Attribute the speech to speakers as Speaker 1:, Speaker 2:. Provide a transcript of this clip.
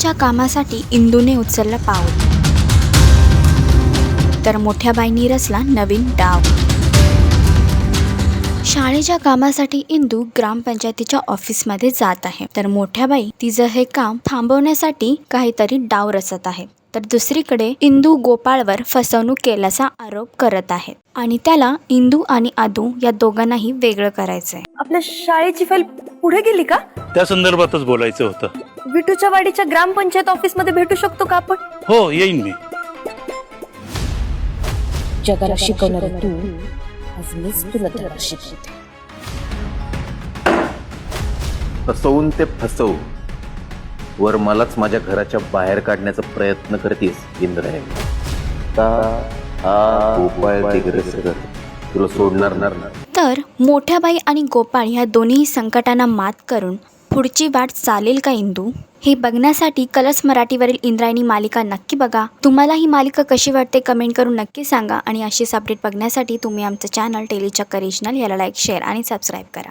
Speaker 1: च्या कामासाठी इंदूने उचललं पाऊल. तर मोठ्या बाईंनी रचला नवीन डाव. शाळेच्या कामासाठी इंदू ग्रामपंचायतीच्या ऑफिसमध्ये जात आहे. तर मोठ्या बाई तिचं हे काम थांबवण्यासाठी काहीतरी डाव रचत आहे. तर दुसरीकडे इंदू गोपाळवर फसवणूक केल्याचा आरोप करत आहे. आणि त्याला इंदू आणि आदू या दोघांनाही वेगळं करायचंय.
Speaker 2: आपल्या शाळेची फाईल पुढे गेली का?
Speaker 3: त्या संदर्भातच बोलायचं होतं.
Speaker 2: विटूच्या वाडीच्या ग्रामपंचायत ऑफिसमध्ये भेटू शकतो का आपण?
Speaker 3: हो येईन मी.
Speaker 4: जगाला शिकवणारी तू आज मीच तुला धडा शिकवते.
Speaker 5: फसवून ते फसव. वर मलाच माझ्या घराच्या बाहेर काढण्याचा प्रयत्न करतेस इंद्रायणी गोपाळ दिग्रसकर तुला सोडणार
Speaker 1: तर मोठ्या बाई आणि गोपाळ ह्या दोन्ही संकटांना मात करून पुढची वाट चालेल का इंदू? हे बघण्यासाठी कलर्स मराठीवरील इंद्रायणी मालिका नक्की बघा. तुम्हाला ही मालिका कशी वाटते कमेंट करून नक्की सांगा आणि अशीच अपडेट बघण्यासाठी तुम्ही आमचं चॅनल टेलीचक्कर रिजनल याला लाईक शेअर आणि सबस्क्राईब करा.